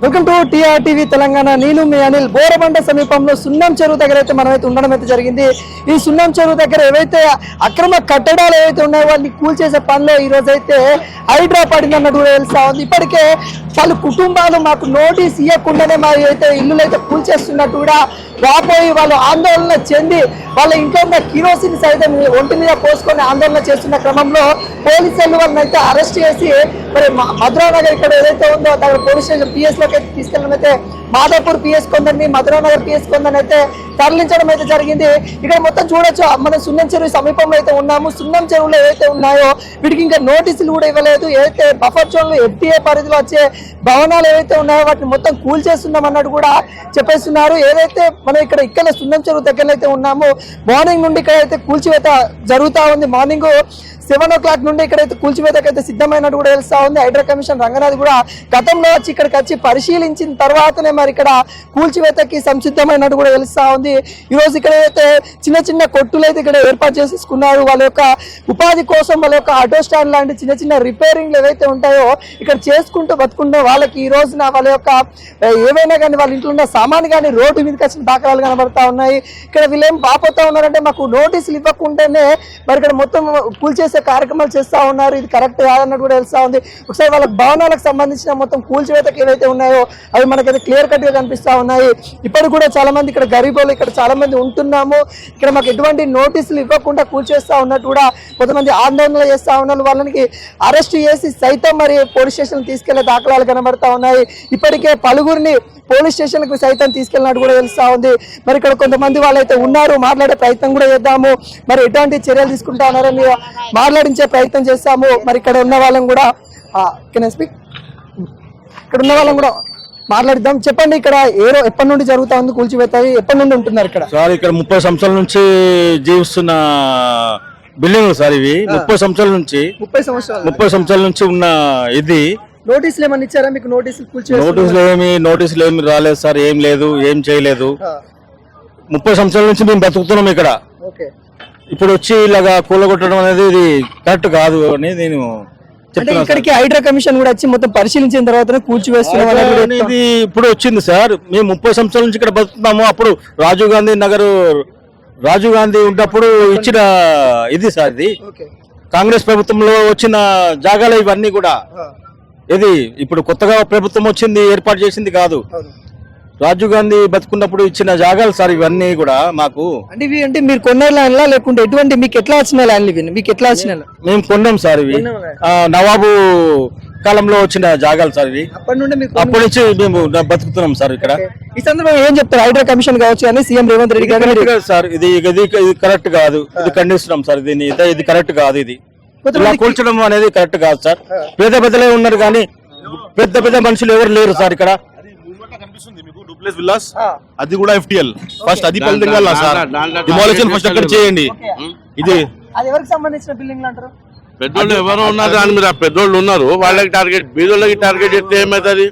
Welcome to TR TV Telangana. నేను మీ అనిల్. బోరబండ సమీపంలో సున్నం చెరువు దగ్గర అయితే మనమైతే ఉండడం అయితే జరిగింది. ఈ సున్నం చెరువు దగ్గర ఏవైతే అక్రమ కట్టడాలు ఏవైతే ఉన్నాయో వాటిని కూల్చేసే పనిలో ఈ రోజు అయితే హైడ్రా పడింది అన్నట్టు కూడా తెలుస్తా ఉంది. ఇప్పటికే వాళ్ళు కుటుంబాలు మాకు నోటీస్ ఇవ్వకుండానే మా అయితే ఇల్లులు అయితే కూల్చేస్తున్నట్టు కూడా రాబోయి వాళ్ళు ఆందోళన చెంది వాళ్ళ ఇంట్లో ఉన్న కిరోసిన్ సైతం ఒంటి మీద పోసుకొని ఆందోళన చేస్తున్న క్రమంలో పోలీసులు వాళ్ళని అయితే అరెస్ట్ చేసి మరి మ- మధురా నగర్ ఇక్కడ ఏదైతే ఉందో దగ్గర పోలీస్ స్టేషన్ పిఎస్లోకి అయితే తీసుకెళ్ళడం అయితే మాదాపూర్ పిఎస్ కొందని మధురా నగర్ పిఎస్ కొందని అయితే తరలించడం అయితే జరిగింది. ఇక్కడ మొత్తం చూడొచ్చు మనం సున్నం చెరువు సమీపంలో అయితే ఉన్నాము. సున్నం చెరువులో ఏవైతే ఉన్నాయో వీటికి ఇంకా నోటీసులు కూడా ఇవ్వలేదు. ఏదైతే బఫర్ జోన్లు ఎఫ్టీఏ పరిధిలో వచ్చే భవనాలు ఏవైతే ఉన్నాయో వాటిని మొత్తం కూల్ చేస్తున్నాం అన్నట్టు కూడా చెప్పేస్తున్నారు. ఏదైతే మనం ఇక్కడ ఇక్కడ సున్నం చెరువు దగ్గర అయితే ఉన్నాము మార్నింగ్ నుండి ఇక్కడ అయితే కూల్చివేత జరుగుతా ఉంది. మార్నింగ్ సెవెన్ ఓ క్లాక్ నుండి ఇక్కడైతే కూల్చివేతకు అయితే సిద్ధమైనట్టు కూడా తెలుస్తా ఉంది. హైడ్రా కమిషన్ రంగనాథ్ కూడా గతంలో వచ్చి ఇక్కడికి వచ్చి పరిశీలించిన తర్వాతనే మరి ఇక్కడ కూల్చివేతకి సంసిద్ధమైనట్టు కూడా తెలుస్తా ఉంది. ఈ రోజు ఇక్కడ అయితే చిన్న చిన్న కొట్టులు అయితే ఇక్కడ ఏర్పాటు చేసేసుకున్నారు. వాళ్ళ యొక్క ఉపాధి కోసం వాళ్ళ యొక్క ఆటో స్టాండ్ లాంటి చిన్న చిన్న రిపేరింగ్లు ఏవైతే ఉంటాయో ఇక్కడ చేసుకుంటూ బతుకుంటే వాళ్ళకి ఈ రోజున వాళ్ళ యొక్క ఏవైనా కానీ వాళ్ళ ఇంట్లో ఉన్న సామాన్ కానీ రోడ్డు మీదకి వచ్చిన దాఖలాలు కనబడతా ఉన్నాయి. ఇక్కడ వీళ్ళేం పాపోతా ఉన్నారంటే మాకు నోటీసులు ఇవ్వకుండానే మరి ఇక్కడ మొత్తం కూల్చేసి కార్యక్రమాలు చేస్తా ఉన్నారు. ఇది కరెక్ట్ కాదన్నట్టు కూడా తెలుస్తూ ఉంది. ఒకసారి వాళ్ళ భవనాలకు సంబంధించిన మొత్తం కూల్చివేతకి ఏవైతే ఉన్నాయో అవి మనకైతే క్లియర్ కట్గా కనిపిస్తా ఉన్నాయి. ఇప్పటికి కూడా చాలా మంది ఇక్కడ గరీబులు ఇక్కడ చాలా మంది ఉంటున్నాము. ఇక్కడ మాకు ఎటువంటి నోటీసులు ఇవ్వకుండా కూల్చేస్తా ఉన్నట్టు కూడా కొంతమంది ఆందోళన చేస్తూ ఉన్నారు వాళ్ళకి అరెస్ట్ చేసి సైతం మరి పోలీస్ స్టేషన్ తీసుకెళ్ళే దాఖలాలు కనబడతా ఉన్నాయి. ఇప్పటికే పలువురిని పోలీస్ స్టేషన్లకు సైతం తీసుకెళ్ళినట్టు కూడా తెలుస్తా ఉంది. మరి ఇక్కడ కొంతమంది వాళ్ళైతే ఉన్నారు మాట్లాడే ప్రయత్నం కూడా చేద్దాము. మరి ఎటువంటి చర్యలు తీసుకుంటా ఉన్నారని మాట్లాడించే ప్రయత్నం చేస్తాము. మరి ఇక్కడ ఉన్న వాళ్ళని కూడా కెన్ స్పీక్ ఇక్కడ ఉన్న వాళ్ళని కూడా మాట్లాడిద్దాం. చెప్పండి ఇక్కడ ఏ రో- ఎప్పటి నుండి జరుగుతా ఉంది కూల్చివేతాయి ఎప్పటి నుండి ఉంటున్నారు ఇక్కడ? సార్ ఇక్కడ ముప్పై సంవత్సరాల నుంచి జీవిస్తున్న బిల్డింగ్ సార్ ఇవి. ముప్పై సంవత్సరాల నుంచి ముప్పై సంవత్సరాలు. ముప్పై సంవత్సరాల నుంచి ఉన్న ఇది. నోటీసులు ఏమన్నా ఇచ్చారా? మీకు నోటీసులు నోటీసులు ఏమి నోటీసులు ఏమి రాలేదు సార్ ఏం లేదు ఏం చేయలేదు. ముప్పై సంవత్సరాల నుంచి మేము బతుకుతున్నాం ఇక్కడ. ఓకే. ఇప్పుడు వచ్చి ఇలాగా కూలగొట్టడం అనేది ఇది కరెక్ట్ కాదు అని నేను అంటే చెప్తున్నాను సార్. ఇక్కడికి హైడ్రా కమిషన్ కూడా వచ్చి మొత్తం పరిశీలించిన తర్వాత కూల్చివేస్తున్నాం అనేది కూడా చెప్తాం. ఇది ఇప్పుడు వచ్చింది సార్. మేము ముప్పై సంవత్సరాల నుంచి ఇక్కడ బతుకుతున్నాము. అప్పుడు రాజీవ్ గాంధీ నగర్ రాజీవ్ గాంధీ ఉన్నప్పుడు ఇచ్చిన ఇది సార్ ఇది. ఓకే. కాంగ్రెస్ ప్రభుత్వంలో వచ్చిన జాగాలు ఇవన్నీ కూడా. ఇది ఇప్పుడు కొత్తగా ప్రభుత్వం వచ్చింది ఏర్పాటు చేసింది కాదు. రాజీవ్ గాంధీ బతుకున్నప్పుడు ఇచ్చిన జాగాలు సార్ ఇవన్నీ కూడా మాకు. అంటే ఇవి అంటే మీరు కొన్న ల్యాండ్లా లేకుంటే ఎటువంటి మీకు ఎట్లా వచ్చిన ల్యాండ్లు ఇవి? మీకు ఎట్లా వచ్చిన మేము కొన్నాం సార్ ఇవి. నవాబు కాలంలో వచ్చిన జాగాలు సార్ ఇవి. అప్పటి నుండి మీకు అప్పటి నుంచి మేము బతుకుతున్నాం సార్ ఇక్కడ. ఈ సందర్భంగా ఏం చెప్తారు? హైడ్రా కమిషన్ కావచ్చు అని సీఎం రేవంత్ రెడ్డి గారు కరెక్ట్ కాదు సార్. ఇది ఇది కరెక్ట్ కాదు. ఇది ఖండిస్తున్నాం సార్. దీన్ని ఇది- ఇది కరెక్ట్ కాదు ఇది. ఇలా కూల్చడం అనేది కరెక్ట్ కాదు సార్. పేద పెద్దలే ఉన్నారు కానీ పెద్ద పెద్ద మనుషులు ఎవరు లేరు సార్ ఇక్కడ. కనిపిస్తుంది మీకు డూప్లెస్ విల్లాస్ అది కూడా ఎఫ్టిఎల్ ఫస్ట్ అది సార్. డిమాలిషన్ ఫస్ట్ అక్కడ చేయండి. ఇది అది ఎవరికి సంబంధించిన బిల్డింగ్లు అంటారు? పెద్దోళ్ళు ఎవరు ఉన్నారు దాని మీద. పెద్దోళ్ళు ఉన్నారు. వాళ్ళకి టార్గెట్ బీదోళ్ళకి టార్గెట్ చేస్తే ఏమవుతుంది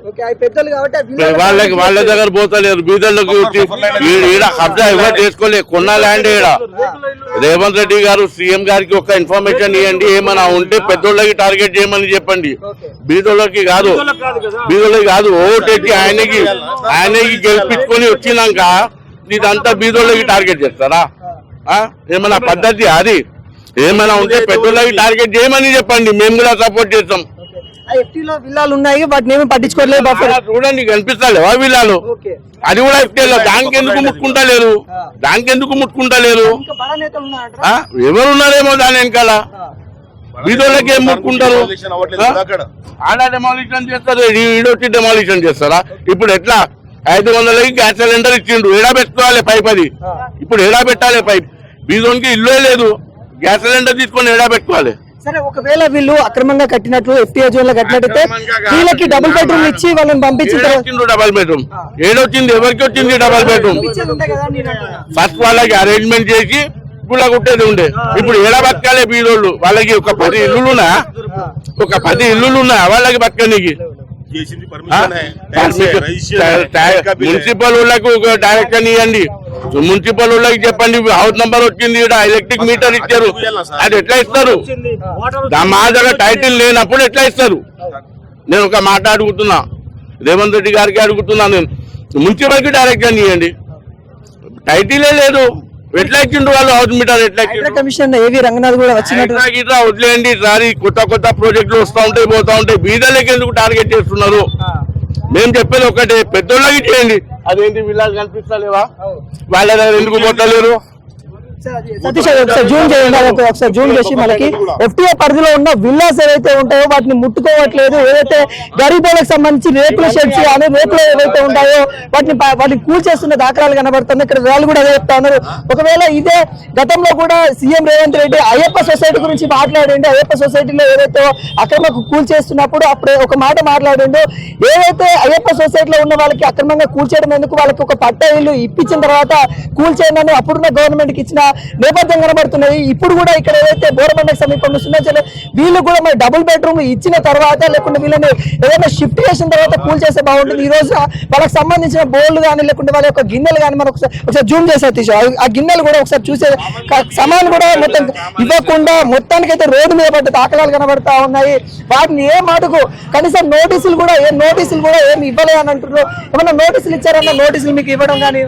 వాళ్ళకి వాళ్ళ దగ్గర పోతలేరు. బీదోళ్ళకి ఈడ కబ్జా ఎవరు చేసుకోలే? కొన్న ల్యాండ్ ఈడ. రేవంత్ రెడ్డి గారు సీఎం గారికి ఒక ఇన్ఫర్మేషన్ ఇవ్వండి. ఏమైనా ఉంటే పెద్దోళ్ళకి టార్గెట్ చేయమని చెప్పండి. బీదోళ్ళకి కాదు. బీదోళ్ళకి కాదు ఓటెక్కి ఆయనకి ఆయనకి గెలిపించుకొని వచ్చినాక ఇదంతా బీదోళ్ళకి టార్గెట్ చేస్తారా? ఆ? ఏమైనా పద్ధతి అది? ఏమైనా ఉంటే పెద్దోళ్ళకి టార్గెట్ చేయమని చెప్పండి. మేము కూడా సపోర్ట్ చేస్తాం. ఆ ఎఫ్టీలో విల్లాలు ఉన్నాయి వాటిని ఏమీ చూడండి కనిపిస్తలేవా వీళ్ళలో ఓకే. అది కూడా ఎఫ్టీఎల్ దానికి ఎందుకు ముట్టుకుంటలేరు? దానికి ఎందుకు ముట్టుకుంటలేరు? ఇంకా బడా నేతలు ఉన్నారంటారా? ఆ? ఎవరు ఉన్నారేమో దాని వెనకాల? వీధులకి ఏం ముట్టుకుంటారు? అవ్వట్లేదు అక్కడ. ఆడ డెమాలిషన్ చేస్తారు ఈడొచ్చి డెమాలిషన్ చేస్తారా? ఇప్పుడు ఎట్లా? ఐదు వందలకి గ్యాస్ సిలిండర్ ఇచ్చిండు ఏడా పెట్టుకోవాలి పైప్ అది? ఇప్పుడు ఏడా పెట్టాలి పైప్? బీజోన్కి ఇల్లే లేదు. గ్యాస్ సిలిండర్ తీసుకొని ఏడా పెట్టుకోవాలి? సరే ఒకవేళ వీళ్ళు అక్రమంగా కట్టినట్లు ఎఫ్టీఐ జోన్లో కట్టినట్టయితే. వీళ్ళకి డబుల్ బెడ్రూమ్ ఇచ్చి వాళ్ళని ఏడొచ్చిండు డబల్ బెడ్రూమ్ ఏడొచ్చింది? ఎవరికి వచ్చింది డబల్ బెడ్రూమ్. ఫస్ట్ వాళ్ళకి అరేంజ్మెంట్ చేసి గుళ్ళ కొట్టేది ఉండే. ఇప్పుడు ఏడా బతకాలి బీదోళ్ళు? వాళ్ళకి ఒక పది ఇల్లులున్నా? ఒక పది ఇల్లులున్నా వాళ్ళకి బతకనికి. మున్సిపల్ వాళ్ళకు డైరెక్షన్ ఇవ్వండి మున్సిపల్ వాళ్ళకి చెప్పండి హౌస్ నంబర్ వచ్చింది ఎలక్ట్రిక్ మీటర్ ఇచ్చారు. అది ఎట్లా ఇస్తారు? దా- మా దగ్గర టైటిల్ లేనప్పుడు ఎట్లా ఇస్తారు? నేను ఒక మాట అడుగుతున్నా. రేవంత్ రెడ్డి గారికి అడుగుతున్నాను నేను. మున్సిపల్కి డైరెక్షన్ ఇవ్వండి టైటిలే లేదు. ఎట్లా వాళ్ళు? హౌస్ మీటర్ ఎట్లా ఏవి రంగనాథ్ కూడా వచ్చినట్టు ఇట్లా వదిలేయండి. ఈసారి కొత్త కొత్త ప్రాజెక్టులు వస్తూ ఉంటాయి పోతా ఉంటాయి. బీదలకి ఎందుకు టార్గెట్ చేస్తున్నారు? మేము చెప్పేది ఒకటే పెద్దోళ్ళకి చేయండి. అదేంటి వీళ్ళకి కనిపిస్తలేవా? వాళ్ళ దగ్గర ఎందుకు పోతలేరు? సతీష్ ఒకసారి జూమ్ చేయండి ఒకసారి జూమ్ చేసి మనకి ఎఫ్టీఏ పరిధిలో ఉన్న విల్లాస్ ఏవైతే ఉంటాయో వాటిని ముట్టుకోవట్లేదు ఏదైతే గరీబోలకు సంబంధించి రేకుల షెడ్స్ కానీ రేకులు ఏవైతే ఉంటాయో వాటిని వాటిని కూల్ చేస్తున్న దాఖలాలు కనబడుతుంది ఇక్కడ వాళ్ళు కూడా అదే చెప్తా ఉన్నారు. ఒకవేళ ఇదే గతంలో కూడా సీఎం రేవంత్ రెడ్డి అయ్యప్ప సొసైటీ గురించి మాట్లాడండి అయ్యప్ప సొసైటీలో ఏదైతే అక్రమకు కూల్ చేస్తున్నప్పుడు అప్పుడే ఒక మాట మాట్లాడిండు. ఏదైతే అయ్యప్ప సొసైటీలో ఉన్న వాళ్ళకి అక్రమంగా కూల్ చేయడం ఎందుకు? వాళ్ళకి ఒక పట్ట ఇల్లు ఇప్పించిన తర్వాత కూల్ చేయండి అని అప్పుడున్న గవర్నమెంట్కి ఇచ్చిన నేపథ్యం కనబడుతున్నది ఇప్పుడు కూడా ఇక్కడ ఏదైతే బోరబండకి సమీపంలో సున్నాచల వీళ్ళు కూడా మరి డబుల్ బెడ్రూమ్ ఇచ్చిన తర్వాత లేకుంటే వీళ్ళని ఏదైనా షిఫ్ట్ చేసిన తర్వాత కూల్ చేస్తే బాగుంటుంది. ఈ రోజు వాళ్ళకి సంబంధించిన బోర్లు కానీ లేకుంటే వాళ్ళ యొక్క గిన్నెలు కానీ మనం ఒకసారి ఒకసారి జూమ్ చేసే తీసా ఆ గిన్నెలు కూడా ఒకసారి చూసే సమాన్ కూడా మొత్తం ఇవ్వకుండా మొత్తానికైతే రోడ్డు మీద పడ్డ దాఖలాలు కనబడతా ఉన్నాయి. వాటిని ఏ మాటకు కనీసం నోటీసులు కూడా ఏ నోటీసులు కూడా ఏమి ఇవ్వలే అని అంటున్నారు. ఏమన్నా నోటీసులు ఇచ్చారన్న నోటీసులు మీకు ఇవ్వడం కానీ?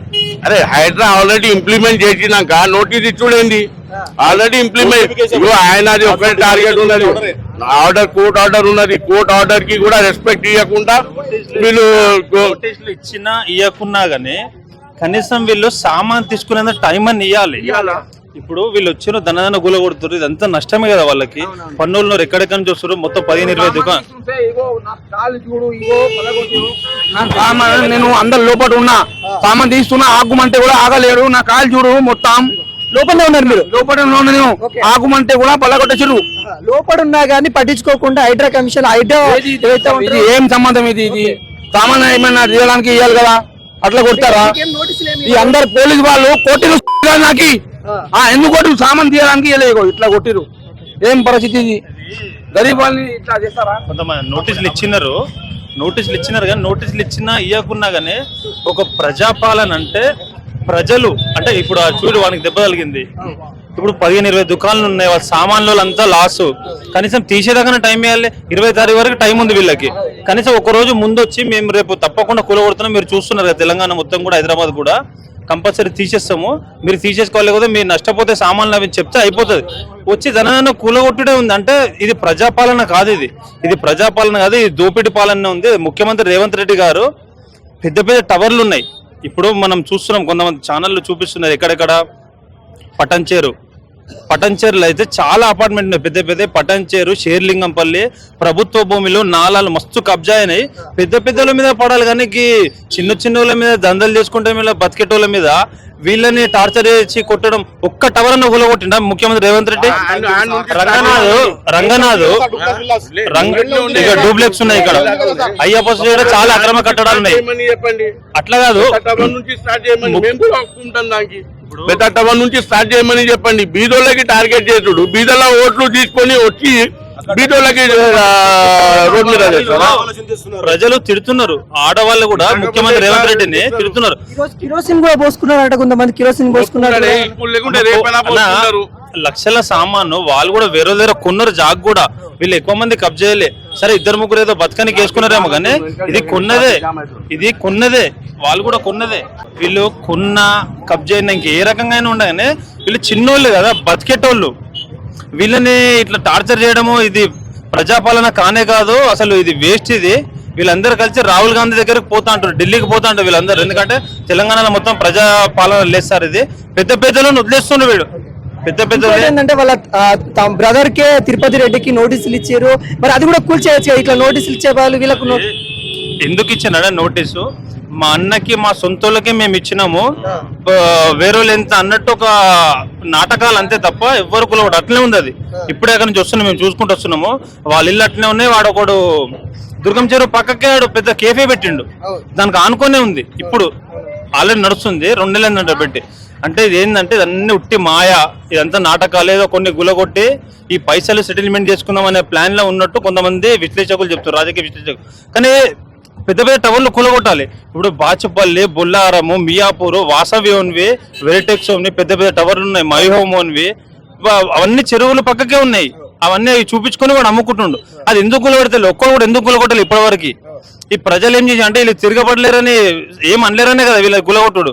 అరే హైడ్రా ఆల్రెడీ ఇంప్లిమెంట్ చేసినాక నోటీస్ ఇచ్చుడేంది ఆల్రెడీ ఇంప్లిమెంట్ ఆయన అది ఒకటి టార్గెట్ ఉన్నది. ఆర్డర్ కోర్ట్ ఆర్డర్ ఉన్నది. కోర్ట్ ఆర్డర్కి కూడా రెస్పెక్ట్ ఇవ్వకుండా వీళ్ళు ఇచ్చినా ఇవ్వకున్నా గానీ కనీసం వీళ్ళు సామాన్ తీసుకునేంత టైం అని ఇవ్వాలి ఇప్పుడు వీళ్ళు వచ్చిన ధనధన గుల కొడుతున్నారు ఇదంతా నష్టమే కదా వాళ్ళకి. పన్నులు ఎక్కడెక్కడ నుంచి వస్తారు మొత్తం పదిహేను ఇరవై దుకాణం నేను అందరు లోపల ఉన్నా. సామాన్ తీస్తున్నా ఆగుమంటే కూడా ఆగలేడు. నా కాలు చూడు మొత్తం. లోపలనే ఉన్నారు మీరు. లోపల ఆగుమంటే కూడా పల్లగొట్టచ్చురు లోపల ఉన్నా కానీ పట్టించుకోకుండా హైడ్రా కమిషన్ హైడ్రా ఇది? ఏం సంబంధం ఇది? ఇది సామాన్ ఏమైనా తీయడానికి ఇవ్వాలి కదా? అట్లా కొడతారా? ఏం నోటీసులు ఏమి ఈ అందరు పోలీసు వాళ్ళు కొట్టిరు నాకు? ఆ, ఎందుకు కొట్టిరు సామాన్ తీయడానికి ఇవ్వలేదు ఇట్లా కొట్టిరు ఏం పరిస్థితి ఇది? గరీబ్ వాళ్ళని ఇట్లా చేస్తారా? కొంతమంది నోటీసులు ఇచ్చినారు. నోటీసులు ఇచ్చినారు కానీ నోటీసులు ఇచ్చినా ఇవ్వకున్నా గానీ ఒక ప్రజాపాలన అంటే ప్రజలు అంటే ఇప్పుడు ఆ చూడు వానికి దెబ్బ తగిలింది. ఇప్పుడు పదిహేను ఇరవై దుకాణాలు ఉన్నాయి వాళ్ళ సామాన్లు అంతా లాస్ కనీసం తీసేదాకా టైం ఇవ్వాలి. ఇరవై తారీఖు వరకు టైం ఉంది వీళ్ళకి. కనీసం ఒక రోజు ముందు వచ్చి మేము రేపు తప్పకుండా కూలగొడుతున్నాం మీరు చూస్తున్నారు కదా తెలంగాణ మొత్తం కూడా హైదరాబాద్ కూడా. కంపల్సరీ తీసేస్తాము. మీరు తీసేసుకోవాలి కదా మీరు నష్టపోతే సామాన్లు అవి చెప్తే అయిపోతుంది. వచ్చి ధనాన్ని కూలగొట్టుడే ఉంది. అంటే ఇది ప్రజాపాలన కాదు ఇది. ఇది ప్రజాపాలన కాదు ఇది దోపిడి పాలన ఉంది. ముఖ్యమంత్రి రేవంత్ రెడ్డి గారు పెద్ద పెద్ద టవర్లు ఉన్నాయి. ఇప్పుడు మనం చూస్తున్నాం కొంతమంది ఛానళ్ళు చూపిస్తున్నారు ఎక్కడెక్కడ పటంచేరు. పటంచేరులో అయితే చాలా అపార్ట్మెంట్ ఉన్నాయి. పెద్ద పెద్ద పటంచేరు షేర్లింగంపల్లి ప్రభుత్వ భూమిలో నాలాలు మస్తు కబ్జా అయినాయి. పెద్ద పెద్దల మీద పడాలి కానీ చిన్న చిన్నోళ్ళ మీద దందలు చేసుకుంటే మీద బతికేటోళ్ళ మీద వీళ్ళని టార్చర్ చేసి కొట్టడం ఒక్క టవర్ అన్న కూలగొట్టిండా ముఖ్యమంత్రి రేవంత్ రెడ్డి? రంగనాథ్ రంగనాథ్. ఇక డూప్లెక్స్ ఉన్నాయి ఇక్కడ. అయ్యప్ప చాలా అక్రమ కట్టడాలు ఉన్నాయి. అట్లా కాదు. టవర్ నుంచి స్టార్ట్ చేయమని చెప్పండి. బీదోళ్ళకి టార్గెట్ చేసుడు బీదల ఓట్లు తీసుకొని వచ్చి బీదోళ్ళకి రోడ్ మీద ప్రజలు తిడుతున్నారు. ఆడవాళ్ళు కూడా ముఖ్యమంత్రి రేవంత్ రెడ్డిని తిడుతున్నారు. కిరోసిన్ కూడా పోసుకున్నారట కొంతమంది. కిరోసిన్ పోసుకున్నారు. లక్షల సామాను వాళ్ళు కూడా వేరే దగ్గర కొన్నారు జాగ్ కూడా. వీళ్ళు ఎక్కువ మంది కబ్జేయలే సరే ఇద్దరు ముగ్గురు ఏదో బతకనికి వేసుకున్నారేమో కానీ ఇది కొన్నదే. ఇది కొన్నదే. వాళ్ళు కూడా కొన్నదే. వీళ్ళు కొన్న కబ్జైన ఇంక ఏ రకంగా అయినా ఉండగానే వీళ్ళు చిన్నోళ్ళు కదా బతికేటోళ్ళు. వీళ్ళని ఇట్లా టార్చర్ చేయడము ఇది ప్రజాపాలన కానే కాదు అసలు ఇది వేస్ట్ ఇది. వీళ్ళందరూ కలిసి రాహుల్ గాంధీ దగ్గరకు పోతా అంటారు ఢిల్లీకి పోతా అంటారు వీళ్ళందరూ. ఎందుకంటే తెలంగాణలో మొత్తం ప్రజాపాలన లేదు సార్ ఇది. పెద్ద పెద్దలను వదిలేస్తుండ్రు వీడు పెద్ద పెద్ద ఏంటంటే వాళ్ళ తమ బ్రదర్ కే తిరుపతి రెడ్డికి నోటీసులు ఇచ్చారు. మరి అది కూడా కూల్ చేయొచ్చు ఇట్లా నోటీసులు ఇచ్చే వాళ్ళు వీళ్ళకు ఎందుకు ఇచ్చినాడా నోటీసు మా అన్నకి మా సొంతోళ్ళకి మేము ఇచ్చినాము. వేరే వాళ్ళు ఎంత అన్నట్టు ఒక నాటకాలు అంతే తప్ప ఎవ్వరు కూడా అట్లనే ఉంది అది. ఇప్పుడే అక్కడి నుంచి వస్తున్నాం మేము చూసుకుంటూ వస్తున్నాము. వాళ్ళ ఇల్లు అట్లనే ఉన్నాయి వాడు ఒకడు దుర్గం చెరువు పక్కకే వాడు పెద్ద కేఫే పెట్టిండు. దానికి ఆనుకొనే ఉంది. ఇప్పుడు ఆల్రెడీ నడుస్తుంది రెండు నెలలు పెట్టి. అంటే ఇది ఏంటంటే ఇదన్నీ ఉట్టి మాయ. ఇదంతా నాటకాలు ఏదో కొన్ని గులగొట్టి ఈ పైసలు సెటిల్మెంట్ చేసుకుందాం అనే ప్లాన్లో ఉన్నట్టు కొంతమంది విశ్లేషకులు చెప్తారు రాజకీయ విశ్లేషకులు. కానీ పెద్ద పెద్ద టవర్లు కూలగొట్టాలి. ఇప్పుడు బాచుపల్లి బొల్లారము మియాపూర్ వాసవి ఓన్వి వెరిటెక్స్ ఓన్వి పెద్ద పెద్ద టవర్లు ఉన్నాయి. మైహోమ్ ఓన్వి అవన్నీ చెరువులు పక్కకే ఉన్నాయి. అవన్నీ చూపించుకొని వాడు అమ్ముకుంటుండు. అది ఎందుకు కూలగొడతారు ఒక్కరు కూడా ఎందుకు కూలగొట్టాలి ఇప్పటివరకు? ఈ ప్రజలు ఏం చేసి అంటే వీళ్ళు తిరగబడలేరని ఏం అనలేరనే కదా వీళ్ళ కూలగొట్టుడు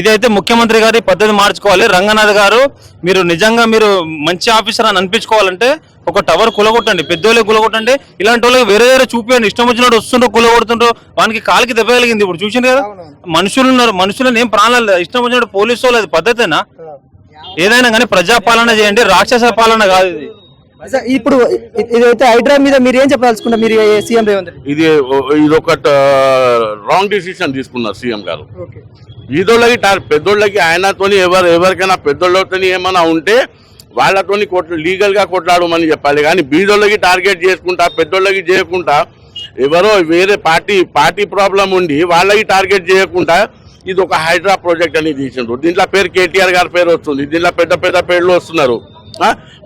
ఇది అయితే ముఖ్యమంత్రి గారి పద్ధతి మార్చుకోవాలి. రంగనాథ్ గారు మీరు నిజంగా మీరు మంచి ఆఫీసర్ అని అనిపించుకోవాలంటే ఒక టవర్ కులగొట్టండి పెద్దోళ్ళే కులగొట్టండి. ఇలాంటి వాళ్ళకి వేరే వేరే చూపించండి ఇష్టం వచ్చినట్టు వస్తుండ్రు కులగొడుతుండ్రు. వానికి కాలికి దెబ్బ కలిగింది ఇప్పుడు. చూసింది కదా? మనుషులు ఉన్నారు మనుషులను ఏం ప్రాణాలు లేదు. ఇష్టం వచ్చినట్టు పోలీసు వాళ్ళు అది పద్ధతేనా? ఏదైనా కానీ ప్రజాపాలన చేయండి. రాక్షస పాలన కాదు ఇది. ఇప్పుడు ఇదైతే హైడ్రా మీద మీరు ఏం చెప్పదలుచుకున్నారు మీరు సీఎం రేవంత్ ఇది ఇది ఒక రాంగ్ డిసిషన్ తీసుకున్నారు సీఎం గారు. వీధోళ్ళకి టార్- పెద్దోళ్ళకి ఆయనతోని ఎవరు ఎవరికైనా పెద్దోళ్ళతోని ఏమైనా ఉంటే వాళ్ళతోని కొట్ల లీగల్గా కొట్లాడమని చెప్పాలి. కానీ బీదోళ్ళకి టార్గెట్ చేసుకుంటా పెద్దోళ్ళకి చేయకుండా ఎవరో వేరే పార్టీ పార్టీ ప్రాబ్లం ఉండి వాళ్ళకి టార్గెట్ చేయకుండా ఇది ఒక హైడ్రా ప్రాజెక్ట్ అని తీసిండ్రు. దీంట్లో పేరు కేటీఆర్ గారి పేరు వస్తుంది. దీంట్లో పెద్ద పెద్ద పేర్లు వస్తున్నారు.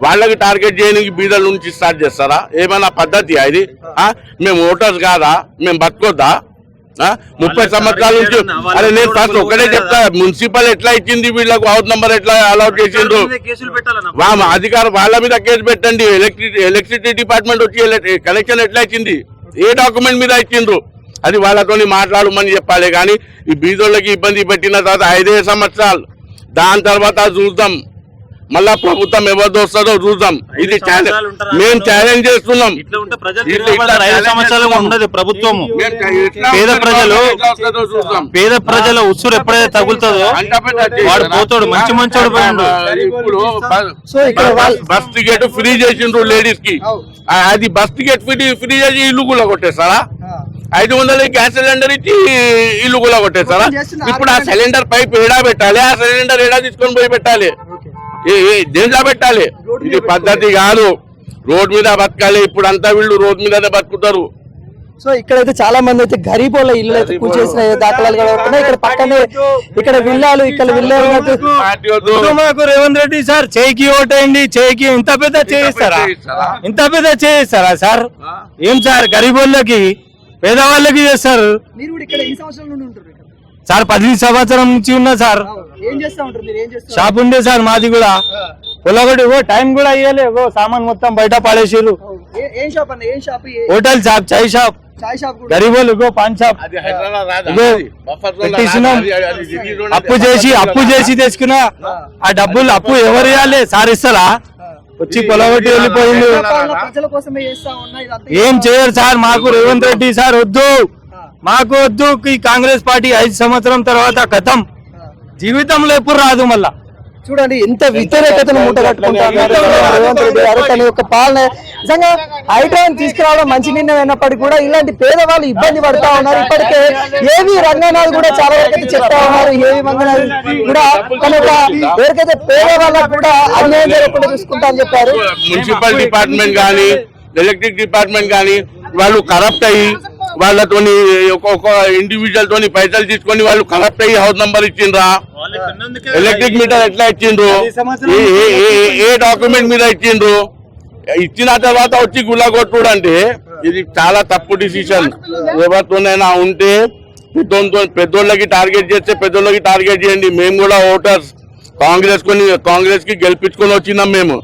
వాళ్ళకి టార్గెట్ చేయడానికి బీదల నుంచి స్టార్ట్ చేస్తారా? ఏమైనా పద్ధతి ఇది? మేము ఓటర్స్ కాదా? మేము బతుకొద్దా? ముప్పై సంవత్సరాల నుంచి అరే నేను ఫస్ట్ ఒకటే చెప్తా. మున్సిపల్ ఎట్లా ఇచ్చింది వీళ్ళకు? హౌస్ నంబర్ ఎట్లా అలౌట్ చేసిండ్రు? అధికారం వాళ్ళ మీద కేసు పెట్టండి. ఎలక్ట్రిసిటీ ఎలక్ట్రిసిటీ డిపార్ట్మెంట్ వచ్చి కనెక్షన్ ఎట్లా ఇచ్చింది? ఏ డాక్యుమెంట్ మీద ఇచ్చిండ్రు? అది వాళ్ళతోని మాట్లాడమని చెప్పాలి. కానీ ఈ బీదోళ్ళకి ఇబ్బంది పెట్టిన తర్వాత ఐదే సంవత్సరాలు. దాని తర్వాత చూద్దాం. మళ్ళా ప్రభుత్వం ఎవరిదో వస్తుందో చూద్దాం. ఇది? మేము ఛాలెంజ్ చేస్తున్నాం. ఉండదు ఎట్లా పేద ప్రజలు పేద ప్రజల ఉసురు ఎప్పుడైతే తగులుతుందో వాడు పోతాడు మంచి మంచోడు ఇప్పుడు వాళ్ళు బస్ టికెట్ ఫ్రీ చేసిండ్రు లేడీస్కి అది బస్ టికెట్ ఫ్రీ ఫ్రీ చేసి ఇల్లు కూడా కొట్టేస్తారా? ఐదు వందల గ్యాస్ సిలిండర్ ఇచ్చి ఇల్లు కూడా కొట్టేస్తారా? ఇప్పుడు ఆ సిలిండర్ పైప్ ఏడా పెట్టాలి? ఆ సిలిండర్ ఏడా తీసుకొని పోయి పెట్టాలి? దేంట్లో పెట్టాలి? ఇది పద్ధతి కాదు. రోడ్ మీద బతకాలి. ఇప్పుడు అంతా వీళ్ళు రోడ్ మీదనే బతుకుతారు. సో ఇక్కడైతే చాలా మంది అయితే గరీబ్ వాళ్ళ ఇల్లు అయితే కూల్చేసిన దాఖలాలు కూడా ఉన్నాయి ఇక్కడ పక్కనే ఇక్కడ విల్లాలు ఇక్కడ విల్లాలు రేవంత్ రెడ్డి సార్ చేయికి ఓటేయండి చేయికి ఇంత పెద్ద చేయిస్తారా? చేయిస్తారా? ఇంత పెద్ద చేయిస్తారా సార్? ఏం సార్? గరీబోళ్ళకి పేదవాళ్ళకి చేస్తారు. సార్ పది సంవత్సరం నుంచి ఉన్నా సార్. షాప్ ఉండే సార్ మాది కూడా. పొలగొడి ఓ టైం కూడా ఇయ్యలే. ఓ సామాన్ మొత్తం బయట పాడేసిర్రు. ఏ- ఏం షాప్ అన్న? ఏం షాప్? ఏ- హోటల్ షాప్ చాయ్ షాప్. పాన్ షాప్. అప్పు చేసి అప్పు చేసి తెచ్చుకున్నా ఆ. డబ్బులు అప్పు ఎవరు ఇవ్వాలి సార్ ఇస్తారా వచ్చి పొలగొట్టి ఇదంతా ఏం చేయరు సార్ మాకు రేవంత్ రెడ్డి సార్ వద్దు. మాకు వద్దు ఈ కాంగ్రెస్ పార్టీ ఐదు సంవత్సరం తర్వాత కథం. జీవితంలో ఎప్పుడు రాదు మళ్ళా. చూడండి ఎంత వ్యతిరేకతను మూట కట్టుకుంటా ఉన్నారు రేవంత్ రెడ్డి గారు తన యొక్క పాలన. నిజంగా హైడ్రాన్ తీసుకురావడం మంచి నిర్ణయం అయినప్పటికీ కూడా ఇలాంటి పేదవాళ్ళు ఇబ్బంది పడుతా ఉన్నారు. ఇప్పటికే ఏవి రంగనాథ్ కూడా చాలా వరకు అయితే చెప్తా ఉన్నారు. ఏవి రంగనాథ్ కూడా తన యొక్క ఎవరికైతే పేదవాళ్ళకు కూడా అన్యాయం జరగకుండా చూసుకుంటా అని చెప్పారు. మున్సిపల్ డిపార్ట్మెంట్ కానీ ఎలక్ట్రిక్ డిపార్ట్మెంట్ కానీ వాళ్ళు కరప్ట్ అయ్యి వాళ్ళతోని ఒక్కొక్క ఇండివిజువల్ తోని పైసలు తీసుకొని వాళ్ళు కరప్ట్ అయ్యి హౌస్ నంబర్ ఇచ్చిండ్రా. ఎలక్ట్రిక్ మీటర్ ఎట్లా ఇచ్చిండ్రు? ఏ- ఏ- ఏ- ఏ డాక్యుమెంట్ మీద ఇచ్చిండ్రు? ఇచ్చిన తర్వాత వచ్చి గుల్లగొట్టుడు అంటే ఇది చాలా తప్పు డిసిషన్ ఎవరితోనైనా ఉంటే పెద్దోళ్ళతో పెద్దోళ్ళకి టార్గెట్ చేస్తే పెద్దోళ్ళకి టార్గెట్ చేయండి. మేము కూడా ఓటర్స్ కాంగ్రెస్ కొని కాంగ్రెస్కి గెలిపించుకొని వచ్చినాం మేము.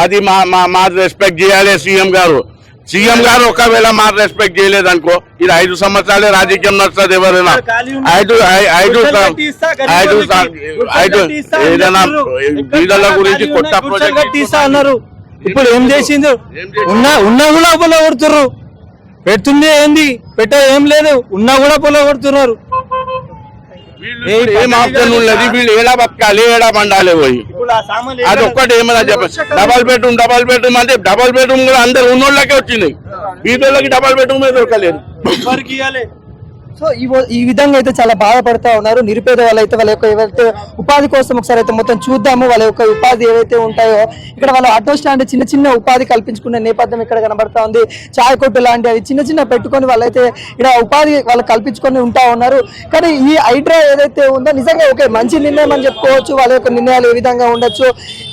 అది మా మా మా రెస్పెక్ట్ చేయాలి సీఎం గారు. సీఎం గారు ఒకవేళ మా రెస్పెక్ట్ చేయలేదు అనుకో ఇది ఐదు సంవత్సరాలే రాజకీయం నడుస్తుంది ఎవరైనా. ఐదు ఐదు ఐదు ఐదు ఏదైనా బీదల గురించి కొత్త ప్రాజెక్ట్ అన్నారు. ఇప్పుడు ఏం చేసిండు? ఉన్నా ఉన్నా కూడా పొల కొడుతుర్రు పెడుతుంది ఏంది? పెట్టే ఏం లేదు. ఉన్నా కూడా పొల కొడుతున్నారు వీళ్ళు ఇప్పుడు ఏం ఆప్షన్ ఉండదు వీళ్ళు ఏడా బతకాలి? ఏడా పండాలి పోయి? అది ఒక్కటి ఏమైనా చెప్పండి. డబల్ బెడ్రూమ్ డబల్ బెడ్రూమ్ అంటే డబల్ బెడ్రూమ్ కూడా అందరు ఉన్నోళ్ళకే వచ్చింది. బీదోళ్ళకి డబల్ బెడ్రూమ్ దొరకలేదు. సో ఈ ఈ విధంగా అయితే చాలా బాధపడతా ఉన్నారు. నిరుపేద వాళ్ళు అయితే వాళ్ళ యొక్క ఏవైతే ఉపాధి కోసం ఒకసారి అయితే మొత్తం చూద్దాము. వాళ్ళ యొక్క ఉపాధి ఏవైతే ఉంటాయో ఇక్కడ వాళ్ళు ఆటో స్టాండ్ చిన్న చిన్న ఉపాధి కల్పించుకునే నేపథ్యం ఇక్కడ కనబడతా ఉంది. చాయ్ కొట్టు లాంటి అవి చిన్న చిన్న పెట్టుకొని వాళ్ళైతే ఇక్కడ ఉపాధి వాళ్ళు కల్పించుకొని ఉంటా ఉన్నారు. కానీ ఈ హైడ్రా ఏదైతే ఉందో నిజంగా ఓకే మంచి నిర్ణయం అని చెప్పుకోవచ్చు. వాళ్ళ యొక్క నిర్ణయాలు ఏ విధంగా ఉండొచ్చు?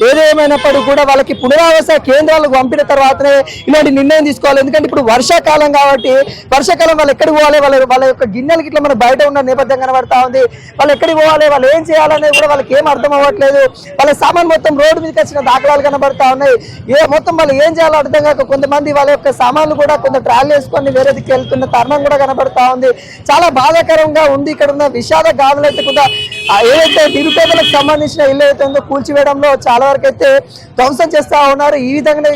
ఏదేమైనప్పటికీ కూడా వాళ్ళకి పునరావాస కేంద్రాలకు పంపిన తర్వాతనే ఇలాంటి నిర్ణయం తీసుకోవాలి. ఎందుకంటే ఇప్పుడు వర్షాకాలం కాబట్టి వర్షాకాలం వాళ్ళు ఎక్కడికి పోవాలి? వాళ్ళ వాళ్ళ యొక్క గిన్నెలకి ఇట్లా మన బయట ఉన్న నేపథ్యం కనబడతా ఉంది. వాళ్ళు ఎక్కడికి పోవాలి? వాళ్ళు ఏం చేయాలనేది కూడా వాళ్ళకి ఏం అర్థం అవ్వట్లేదు. వాళ్ళ సామాన్ మొత్తం రోడ్డు మీదకి వచ్చిన దాఖలాలు కనబడతా ఉన్నాయి. ఏ మొత్తం వాళ్ళు ఏం చేయాలో అర్థం కాక కొంతమంది వాళ్ళ యొక్క సామాన్లు కూడా కొంత ట్రావెల్ వేసుకొని వేరే దిక్కు వెళ్తున్న తరుణం కూడా కనబడతా ఉంది. చాలా బాధాకరంగా ఉంది ఇక్కడ ఉన్న విషాద గాథలు అయితే కూడా ఏదైతే నిరుపేదలకు సంబంధించిన ఇల్లు అయితే ఉందో కూల్చివేయడంలో చాలా వరకు అయితే ధ్వంసం చేస్తా ఉన్నారు. ఈ విధంగా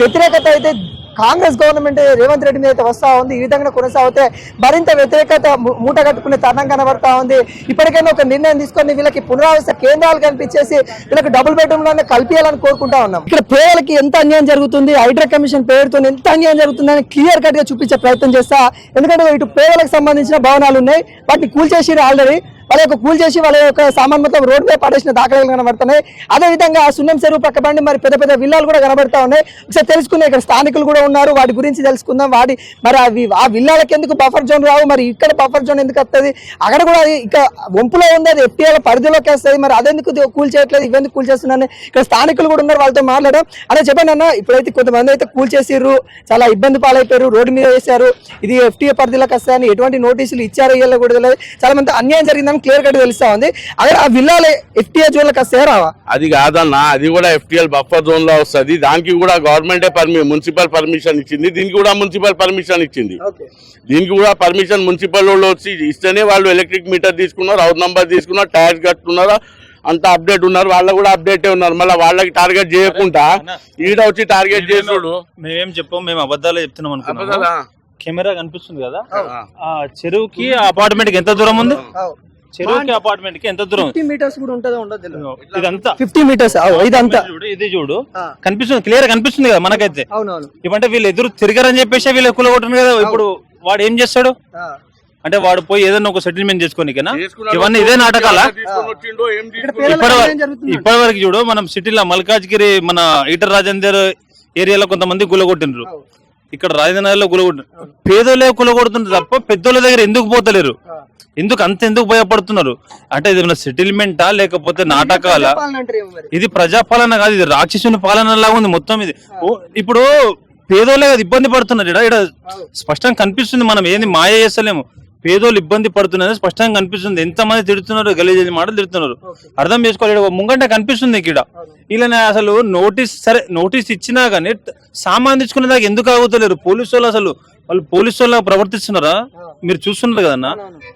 వ్యతిరేకత అయితే కాంగ్రెస్ గవర్నమెంట్ రేవంత్ రెడ్డి మీద వస్తా ఉంది ఈ విధంగా కొనసాగితే మరింత వ్యతిరేకత మూట కట్టుకునే తరుణం కనబడతా ఉంది. ఇప్పటికైనా ఒక నిర్ణయం తీసుకొని వీళ్ళకి పునరావాస కేంద్రాలు కనిపించేసి వీళ్ళకి డబుల్ బెడ్రూమ్లను కల్పించాలని కోరుకుంటా ఉన్నాం. ఇక్కడ పేదలకి ఎంత అన్యాయం జరుగుతుంది హైడ్రా కమిషన్ పేరుతో ఎంత అన్యాయం జరుగుతుందని క్లియర్ కట్గా చూపించే ప్రయత్నం చేస్తా. ఎందుకంటే ఇటు పేదలకు సంబంధించిన భవనాలు ఉన్నాయి వాటిని కూల్చేసి ఆల్రెడీ వాళ్ళ యొక్క కూల్ చేసి వాళ్ళ యొక్క సామాన్ మొత్తం రోడ్ మీద పడేసిన దాఖలాలు కనబడుతున్నాయి. అదే విధంగా సున్నం చెరువు పక్కబండి మరి పెద్ద పెద్ద విల్లాలు కూడా కనబడతా ఉన్నాయి. ఒకసారి తెలుసుకుందాం ఇక్కడ స్థానికులు కూడా ఉన్నారు. వాటి గురించి తెలుసుకుందాం. వాడి మరి అవి ఆ విల్లాలకి ఎందుకు బఫర్ జోన్ రావు? మరి ఇక్కడ బఫర్ జోన్ ఎందుకు వస్తుంది అక్కడ కూడా ఇక వంపులో ఉంది అది ఎఫ్టీఎల్ పరిధిలోకి వస్తుంది. మరి అదెందుకు కూల్ చేయట్లేదు? ఇవెందుకు కూల్ చేస్తున్నాను ఇక్కడ స్థానికులు కూడా ఉన్నారు వాళ్ళతో మాట్లాడడం. అదే చెప్పండి అన్న ఇప్పుడైతే కొంతమంది అయితే కూల్ చేసిర్రు చాలా ఇబ్బంది పాలైపోయారు రోడ్డు మీద వేశారు. ఇది ఎఫ్టీఏ పరిధిలోకి వస్తాయని ఎటువంటి నోటీసులు ఇచ్చారో ఇయ్యాలో కూడా చాలా మంది అన్యాయం జరిగిందని క్లియర్ కట్ తెలుస్తా ఉంది. అక్కడ ఆ విల్లాలు ఎఫ్టీఏ జోన్లకు వస్తాయా రావా అది కాదన్నా అది కూడా ఎఫ్టిఎల్ బఫర్ జోన్లో వస్తుంది. దానికి కూడా గవర్నమెంటే పర్మి మున్సిపల్ పర్మిషన్ ఇచ్చింది. దీనికి కూడా మున్సిపల్ పర్మిషన్ ఇచ్చింది. దీనికి కూడా పర్మిషన్ మున్సిపల్ వాళ్ళు వచ్చి ఇస్తేనే వాళ్ళు ఎలక్ట్రిక్ మీటర్ తీసుకున్నారు హౌస్ నంబర్ తీసుకున్నారు ట్యాక్స్ కట్టుకున్నారు అంత అప్డేట్ ఉన్నారు. వాళ్ళు కూడా అప్డేట్ ఉన్నారు. మళ్ళీ వాళ్ళకి టార్గెట్ చేయకుండా ఈడ వచ్చి టార్గెట్ చేసుడు మేమేం చెప్పాం మేము అబద్ధాలే చెప్తున్నాం? కెమెరా కనిపిస్తుంది కదా? ఆ. చెరువుకి అపార్ట్మెంట్కి ఎంత దూరం ఉంది? చెరువుకి అపార్ట్మెంట్కి ఎంత దూరం? ఫిఫ్టీ మీటర్స్ కూడా ఉంటుందో ఉండదు ఇదంతా? ఫిఫ్టీ మీటర్స్ ఇదంతా. ఇది చూడు. కనిపిస్తుంది క్లియర్ కనిపిస్తుంది కదా మనకైతే. అవునవును. ఇవంటే వీళ్ళు ఎదురు తిరగరని చెప్పేసి వీళ్ళు కులగొట్టను కదా. ఇప్పుడు వాడు ఏం చేస్తాడు? అంటే వాడు పోయి ఏదైనా ఒక సెటిల్మెంట్ చేసుకోనికేనా. ఇవన్నీ ఇదే నాటకాలా? ఇప్పటి వరకు చూడు మనం సిటీలో మల్కాజ్గిరి మన ఈటర్ రాజేందర్ ఏరియాలో కొంతమంది గులగొట్టిండ్రు ఇక్కడ రాజేంద్ర లో గులగొట్టిన పేదోళ్ళే కులగొడుతున్నారు తప్ప పెద్దోళ్ళ దగ్గర ఎందుకు పోతలేరు? ఎందుకు అంత ఎందుకు భయపడుతున్నారు అంటే ఇది సెటిల్మెంటా లేకపోతే నాటకాలా? ఇది ప్రజాపాలన కాదు ఇది రాక్షసుని పాలన లాగా ఉంది మొత్తం ఇది. ఇప్పుడు పేదోళ్ళే కదా ఇబ్బంది పడుతున్నారు. ఇక్కడ ఇక్కడ స్పష్టంగా కనిపిస్తుంది మనం ఏంది మాయ చేస్తలేము. పేదోళ్ళు ఇబ్బంది పడుతున్నారు స్పష్టంగా కనిపిస్తుంది. ఎంతమంది తిడుతున్నారు గలీజీ మాటలు తిడుతున్నారు. అర్థం చేసుకోవాలి. ముంగంటే కనిపిస్తుంది ఇక్కడ ఇలా అసలు నోటీస్ సరే నోటీస్ ఇచ్చినా గానీ ట- సామాన్ తెచ్చుకునే దాకా ఎందుకు ఆగుతలేరు? పోలీసు వాళ్ళు అసలు వాళ్ళు పోలీసు వాళ్ళ ప్రవర్తిస్తున్నారా? మీరు చూస్తున్నారు కదన్నా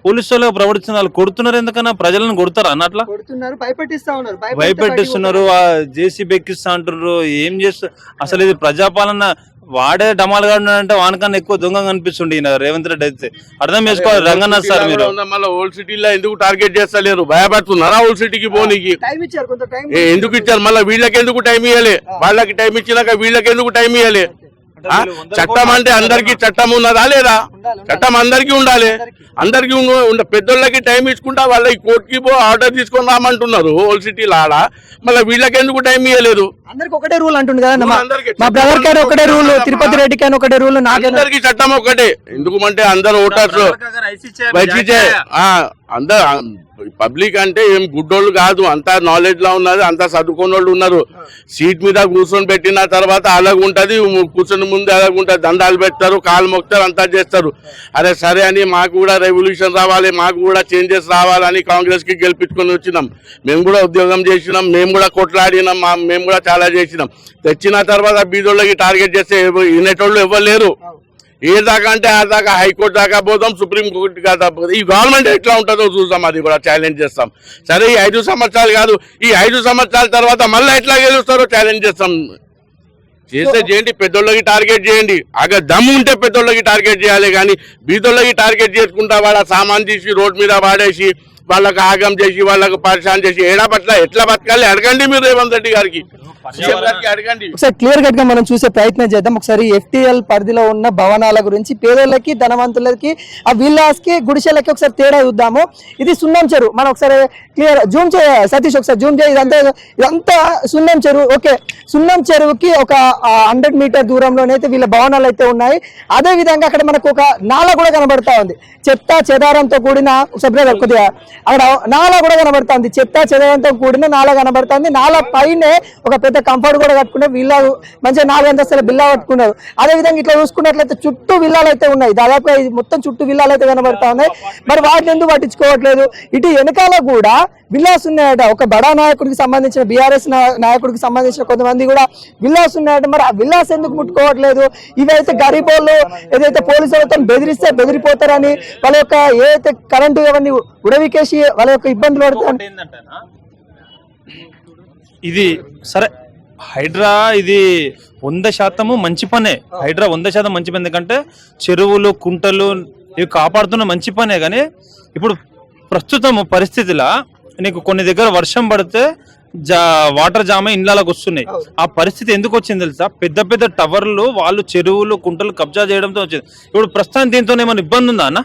పోలీసు వాళ్ళ ప్రవర్తిస్తున్నారు వాళ్ళు కొడుతున్నారు ఎందుకన్నా? ప్రజలను కొడతారా అన్నట్లా కొడుతున్నారు భయపెట్టిస్తా ఉన్నారు. భయపెట్టిస్తున్నారు ఆ జేసీబీ ఎక్కిస్తా అంటున్నారు ఏం చేస్తారు అసలు ఇది ప్రజాపాలన వాడే డమాల్ గాడు అంటే వానకన్నా ఎక్కువ దొంగ కనిపిస్తుండే ఈయన రేవంత్ రెడ్డి అయితే. అర్థం చేసుకోవాలి రంగనాథ్ సార్ మీరు. మళ్ళీ ఓల్డ్ సిటీలో ఎందుకు టార్గెట్ చేస్తలేరు? భయపడుతున్నారా ఓల్డ్ సిటీకి పోనీకి? టైం ఇచ్చారు కొంత టైం ఏ, ఎందుకు ఇచ్చారు. మళ్ళీ వీళ్ళకి ఎందుకు టైం ఇవ్వాలి వాళ్ళకి టైం ఇచ్చినాక వీళ్ళకి ఎందుకు టైం ఇవ్వాలి? చట్టం అంటే అందరికి చట్టం ఉన్నదా లేదా? చట్టం అందరికి ఉండాలి. అందరికి. పెద్దోళ్ళకి టైం ఇచ్చుకుంటా వాళ్ళకి కోర్టుకి పో ఆర్డర్ తీసుకొని రామంటున్నారు ఓల్డ్ సిటీలో ఆడ మళ్ళీ వీళ్ళకి ఎందుకు టైం ఇవ్వలేదు అందరికి ఒకటే రూల్ అంటుంది కదా మా- అందరికీ. మా బ్రదర్ కైనా ఒకటే రూల్ తిరుపతి రెడ్డి కైనా ఒకటే రూల్ అందరికి చట్టం ఒకటే. ఎందుకంటే అందరు ఓటర్స్ వచ్చిచే అందరు పబ్లిక్ అంటే ఏం గుడ్డోళ్ళు కాదు అంతా నాలెడ్జ్లో ఉన్నది అంతా చదువుకున్న వాళ్ళు ఉన్నారు. సీట్ మీద కూర్చొని పెట్టిన తర్వాత అలాగ ఉంటుంది కూర్చొని ముందు అలాగ ఉంటుంది దండాలు పెడతారు కాలు మొక్తారు అంతా చేస్తారు. అరే సరే అని మాకు కూడా రెవల్యూషన్ రావాలి మాకు కూడా చేంజెస్ రావాలని కాంగ్రెస్కి గెలిపించుకొని వచ్చినాం. మేము కూడా ఉద్యోగం చేసినాం మేము కూడా కొట్లాడినాం మేము కూడా చాలా చేసినాం. తెచ్చిన తర్వాత బీదోళ్ళకి టార్గెట్ చేస్తే వినేటోళ్ళు ఎవరు లేరు. ఏ దాకా అంటే ఆ దాకా హైకోర్టు దాకా పోదాం సుప్రీం కోర్టు దాకా ఈ గవర్నమెంట్ ఎట్లా ఉంటుందో చూద్దాం అది కూడా ఛాలెంజ్ చేస్తాం. సరే ఈ ఐదు సంవత్సరాలు కాదు ఈ ఐదు సంవత్సరాల తర్వాత మళ్ళీ ఎట్లా గెలుస్తారో ఛాలెంజ్ చేస్తాం. చేస్తే చేయండి పెద్దోళ్ళకి టార్గెట్ చేయండి. అగ దమ్ము ఉంటే పెద్దోళ్ళకి టార్గెట్ చేయాలి కానీ బీదోళ్ళకి టార్గెట్ చేసుకుంటా వాళ్ళ సామాన్ తీసి రోడ్ మీద వాడేసి వాళ్ళకి ఆగం చేసి వాళ్ళకి పరిశాన్ చేసి ఏడా పట్ల ఎట్లా బతకాలి? అడగండి మీరు రేవంత్ రెడ్డి గారికి. అడగండి. ఒకసారి క్లియర్ కట్గా మనం చూసే ప్రయత్నం చేద్దాం. ఒకసారి ఎఫ్టిఎల్ పరిధిలో ఉన్న భవనాల గురించి పేదోళ్ళకి ధనవంతులకి ఆ విల్లాస్కి గుడిసెలకి ఒకసారి తేడా చూద్దాము. ఇది సున్నం చెరువు. మనం ఒకసారి క్లియర్ జూమ్ చేయ సతీష్ ఒకసారి జూమ్ చేయి. ఇదంతా ఇదంతా సున్నం చెరువు. ఓకే. సున్నం చెరువుకి ఒక హండ్రెడ్ మీటర్ దూరంలోనైతే వీళ్ళ భవనాలు అయితే ఉన్నాయి. అదే విధంగా అక్కడ మనకు ఒక నాల కూడా కనబడతా ఉంది. చెత్త చెదారంతో కూడిన brother కొద్దిగా అక్కడ నాలా కూడా కనబడుతుంది. చెత్త చెదరంతో కూడిన నాలా కనబడుతుంది. నాలా పైనే ఒక పెద్ద కంఫర్ట్ కూడా కట్టుకున్నారు. విల్లా మంచిగా నాలుగు అంతస్తుల బిల్లా కట్టుకున్నారు. అదే విధంగా ఇట్లా చూసుకున్నట్లయితే చుట్టూ విల్లాలు అయితే ఉన్నాయి. దాదాపు మొత్తం చుట్టూ విల్లాలు అయితే కనబడతా ఉన్నాయి. మరి వాటిని ఎందుకు పట్టించుకోవట్లేదు? ఇటు వెనకాల కూడా విల్లాస్ ఉన్నాయట ఒక బడా నాయకుడికి సంబంధించిన బీఆర్ఎస్ నాయకుడికి సంబంధించిన కొంతమంది కూడా విల్లాస్ ఉన్నాయట మరి ఆ విల్లాస్ ఎందుకు ముట్టుకోవట్లేదు? ఇవైతే గరీబోళ్ళు ఏదైతే పోలీసులతో బెదిరిస్తే బెదిరిపోతారని వాళ్ళ యొక్క ఏదైతే కరెంటు ఇవన్నీ ఉడవికేసి వాళ్ళ యొక్క ఇబ్బందులు పడతారు ఇది సరే హైడ్రా ఇది వంద శాతము మంచి పనే. హైడ్రా వంద శాతం మంచి పని. ఎందుకంటే చెరువులు కుంటలు ఇవి కాపాడుతున్న మంచి పనే. కానీ ఇప్పుడు ప్రస్తుతం పరిస్థితిలో నీకు కొన్ని దగ్గర వర్షం పడితే జా వాటర్ జామ ఇండ్లకి వస్తున్నాయి. ఆ పరిస్థితి ఎందుకు వచ్చింది తెలుసా? పెద్ద పెద్ద టవర్లు వాళ్ళు చెరువులు కుంటలు కబ్జా చేయడంతో వచ్చింది. ఇప్పుడు ప్రస్తుతం దీంతో ఏమైనా ఇబ్బంది ఉందా అన్న?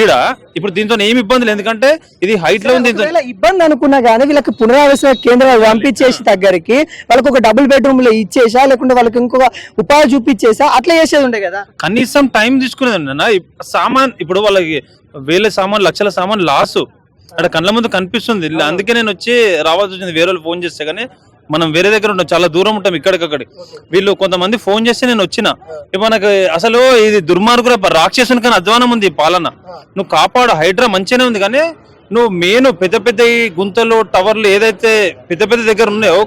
ఈడ? ఇప్పుడు దీంతో ఏమి ఇబ్బంది లేదు ఎందుకంటే ఇది హైట్లో ఉంది ఇబ్బంది అనుకున్నా గానీ వీళ్ళకి పునరావాస కేంద్రాలు పంపించేసి దగ్గరికి వాళ్ళకి ఒక డబుల్ బెడ్రూమ్లో ఇచ్చేసా లేకుంటే వాళ్ళకి ఇంకొక ఉపాధి చూపించేసా అట్లా చేసేది ఉండే కదా. కనీసం టైం తీసుకునేది అన్న సామాన్ ఇప్పుడు వాళ్ళకి వేల సామాన్ లక్షల సామాన్ లాసు. అక్కడ కళ్ళ ముందు కనిపిస్తుంది. అందుకే నేను వచ్చి రావాల్సి వచ్చింది వేరే వాళ్ళు ఫోన్ చేస్తే కానీ మనం వేరే దగ్గర ఉంటాం చాలా దూరం ఉంటాం ఇక్కడికక్కడి వీళ్ళు కొంతమంది ఫోన్ చేస్తే నేను వచ్చిన. మనకు అసలు ఇది దుర్మార్గుల రాక్షసుని కానీ అధ్వానం ఉంది పాలన. నువ్వు కాపాడు హైడ్రా మంచిగానే ఉంది కానీ నువ్వు మెయిన్ పెద్ద పెద్ద ఈ గుంతలు టవర్లు ఏదైతే పెద్ద పెద్ద దగ్గర ఉన్నాయో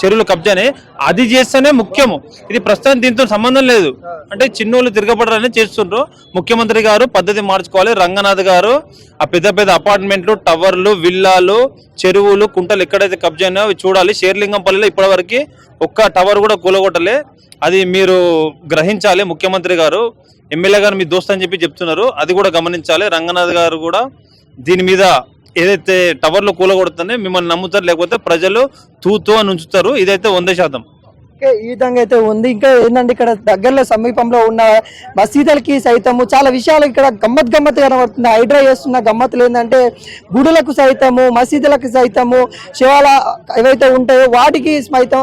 చెరువులు కబ్జానే అది చేస్తేనే ముఖ్యము. ఇది ప్రస్తుతం దీంతో సంబంధం లేదు. అంటే చిన్నోళ్ళు తిరగబడాలని చేస్తుండ్రు. ముఖ్యమంత్రి గారు పద్ధతి మార్చుకోవాలి. రంగనాథ్ గారు ఆ పెద్ద పెద్ద అపార్ట్మెంట్లు టవర్లు విల్లాలు చెరువులు కుంటలు ఎక్కడైతే కబ్జానో అవి చూడాలి. షేర్లింగంపల్లిలో ఇప్పటివరకు ఒక్క టవర్ కూడా కూలగొట్టలే. అది మీరు గ్రహించాలి ముఖ్యమంత్రి గారు. ఎమ్మెల్యే గారు మీ దోస్త్ అని చెప్పి చెప్తున్నారు. అది కూడా గమనించాలి. రంగనాథ్ గారు కూడా దీని మీద ఏదైతే టవర్లు కూలగొడుతుందో మిమ్మల్ని నమ్ముతారు లేకపోతే ప్రజలు తూతూ అని ఉంచుతారు ఇదైతే వంద శాతం. ఓకే, ఈ విధంగా అయితే ఉంది. ఇంకా ఏంటంటే ఇక్కడ దగ్గరలో సమీపంలో ఉన్న మసీదులకి సైతము చాలా విషయాలు ఇక్కడ గమ్మత్ గమ్మత్ కనబడుతుంది. హైడ్రా చేస్తున్న గమ్మత్తులు ఏంటంటే గుడులకు సైతము మసీదులకు సైతము శివాల ఏవైతే ఉంటాయో వాటికి సైతం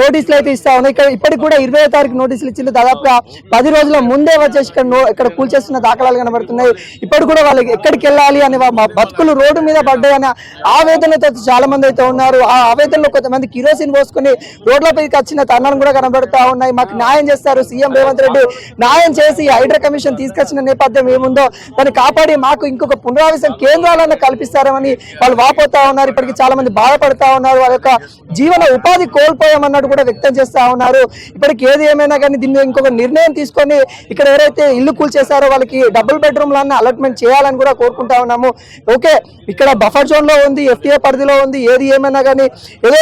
నోటీసులు అయితే ఇస్తా ఉన్నాయి. ఇక్కడ ఇప్పటికి కూడా ఇరవై తారీఖు నోటీసులు ఇచ్చింది దాదాపుగా పది రోజుల ముందే వచ్చేసి ఇక్కడ నో- ఇక్కడ కూల్చేస్తున్న దాఖలాలు కనబడుతున్నాయి. ఇప్పుడు కూడా వాళ్ళకి ఎక్కడికి వెళ్ళాలి అని మా బతుకులు రోడ్డు మీద పడ్డాయని ఆవేదనతో చాలా మంది అయితే ఉన్నారు. ఆ ఆవేదనలో కొంతమంది కిరోసిన్ పోసుకొని రోడ్లపైకి వచ్చిన తరుణాలు కూడా కనబడుతా ఉన్నాయి. మాకు న్యాయం చేస్తారు సీఎం రేవంత్ రెడ్డి. న్యాయం చేసి హైడ్రా కమిషన్ తీసుకొచ్చిన నేపథ్యం ఏముందో దాన్ని కాపాడి మాకు ఇంకొక పునరావాసం కేంద్రాలను కల్పిస్తారని వాళ్ళు వాపోతా ఉన్నారు. ఇప్పటికి చాలా మంది బాధపడతా ఉన్నారు. వాళ్ళ యొక్క జీవన ఉపాధి కోల్పోయామన్నట్టు కూడా వ్యక్తం చేస్తా ఉన్నారు. ఇప్పటికి ఏది ఏమైనా కానీ దీన్ని ఇంకొక నిర్ణయం తీసుకొని ఇక్కడ ఎవరైతే ఇల్లు కూల్చేశారో వాళ్ళకి డబుల్ బెడ్రూమ్లన్నీ అలాట్మెంట్ చేయాలని కూడా కోరుకుంటా ఉన్నాము. ఓకే ఇక్కడ బఫర్ జోన్లో ఉంది ఎఫ్టీఏ పరిధిలో ఉంది ఏది ఏమైనా కానీ ఏదో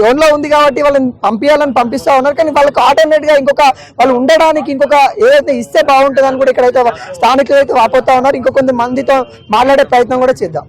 జోన్లో ఉంది కాబట్టి వాళ్ళని పంపించాలని పంపిస్తా ఉన్నారు. కానీ వాళ్ళకి ఆల్టర్నేట్గా ఇంకొక వాళ్ళు ఉండడానికి ఇంకొక ఏదైతే ఇస్తే బాగుంటుందని కూడా ఇక్కడైతే స్థానికులు అయితే వాపోతా ఉన్నారు. ఇంకొక కొంత మందితో మాట్లాడే ప్రయత్నం కూడా చేద్దాం.